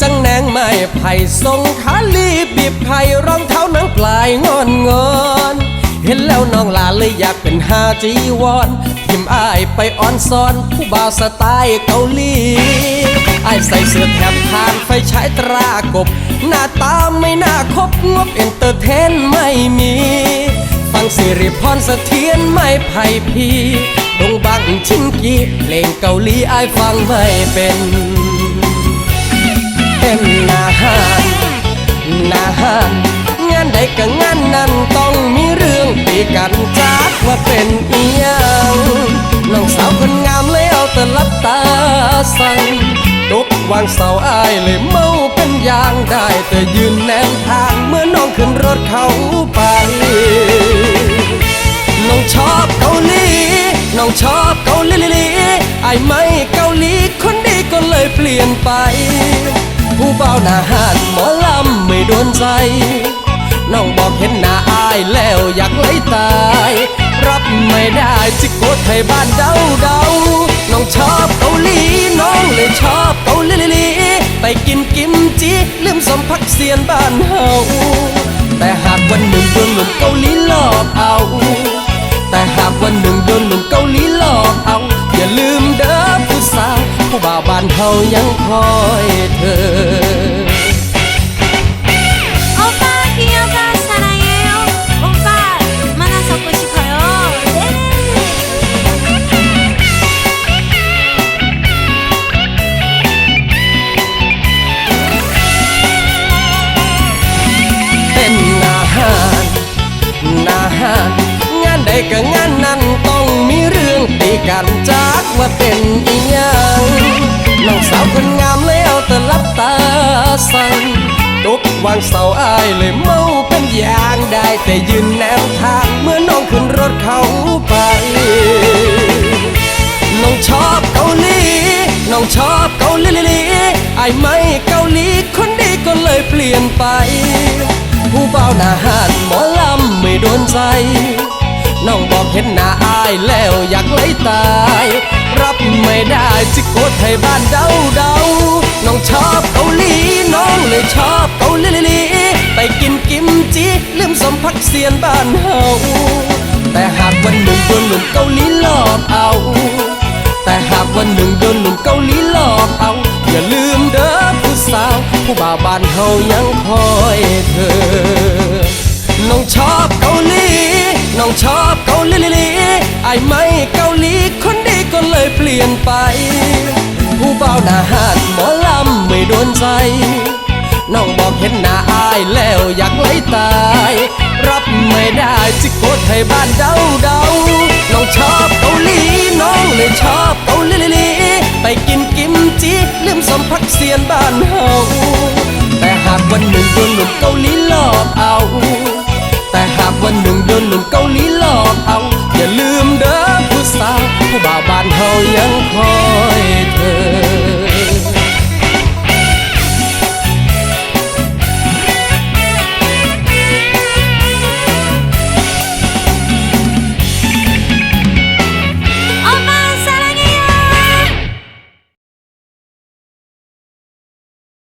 จังแนงไม้ไผ่ทรงขาลีบีบไข่รองเท้าหนังปลายงอนงอนเห็นแล้วน้องลาเลยอยากเป็นฮาจีวอนทิมอายไปออนซอน ผู้บ่าวสไตล์เกาหลีอายใส่เสื้อแถบทานไฟฉายตรากบ หน้าตาไม่น่าคบงบเอนเตอร์เทนไม่มี ฟังสิริพรเสถียรไม่ไผ่พีดงบังชิงกีเพลงเกาหลีอายฟังไม่เป็น นนาหารนาหารงานใดก็งานนั้นต้องมีเรื่องตีกันจากว่าเป็นอียงน้องสาวคนงามเลยเอาแต่ลับตาสั่งตกวางเสาอายเลยเมาเป็นยางได้แต่ยืนแนมทางเมื่อน้องขึ้นรถเขาไป น้องชอบเกาหลี น้องชอบเกาหลีลีไอ้ไม่เกาหลีคนดีก็เลยเปลี่ยนไป ผู้เบาหน้าหานหมอลำไม่โดนใจน้องบอกเห็นหน้าอายแล้วอยากไหลตาย รับไม่ได้จิโกดไทยบ้านเดาเดาน้องชอบเกาหลีน้องเลยชอบเกาหลีลีไปกินกิมจิลืมสมพักเสียนบ้านเฮาแต่หากวันหนึ่งโดนหนุ่มเกาหลีาหารงานใดก็งานนั้นต้องมีเรื่องตีกันจากว่าเป็นอีหยัง น้องสาวคนงามเลยเอาแต่ลับตาสั่งตกวางเสาอายเลยเมาเป็นอย่างได้แต่ยืนแนวทางเมื่อน้องขึ้นรถเขาไป น้องชอบเกาหลี น้องชอบเกาหลีลีไอ้ไม่เกาหลีคนดีก็เลยเปลี่ยนไป ผู้เบาหน้าหานหมอลำไม่โดนใจ น้องบอกเห็นหน้าอายแล้วอยากไหลตาย รับไม่ได้จิโกไทยบ้านเดาเดาน้องชอบเกาหลีน้องเลยชอบเกาหลีไปกินกิมจิลืมสมพักเสียนบ้านเฮาแต่หากวันหนึ่งโดนหนุ่มเกาหลีหลอกเอา แต่หากวันหนึ่งโดนหนุ่มเกาหลีหลอกเอา อย่าลืมเด้อผู้สาว ผู้บ่าวบ้านเฮายังคอยเธอ น้องชอบเกาหลี น้องชอบเกาหลีลีไอ้ไม่ ยเปลี่ยนไป ผู้เบาหน้าหาดหมอลำไม่โดนใจน้องบอกเห็นหน้าอายแล้วอยากไหลตาย รับไม่ได้จิโกไทยบ้านเดาเดาน้องชอบเกาหลีน้องเลยชอบเกาหลีลีไปกินกิมจิลืมสมพักเสียนบ้านเฮา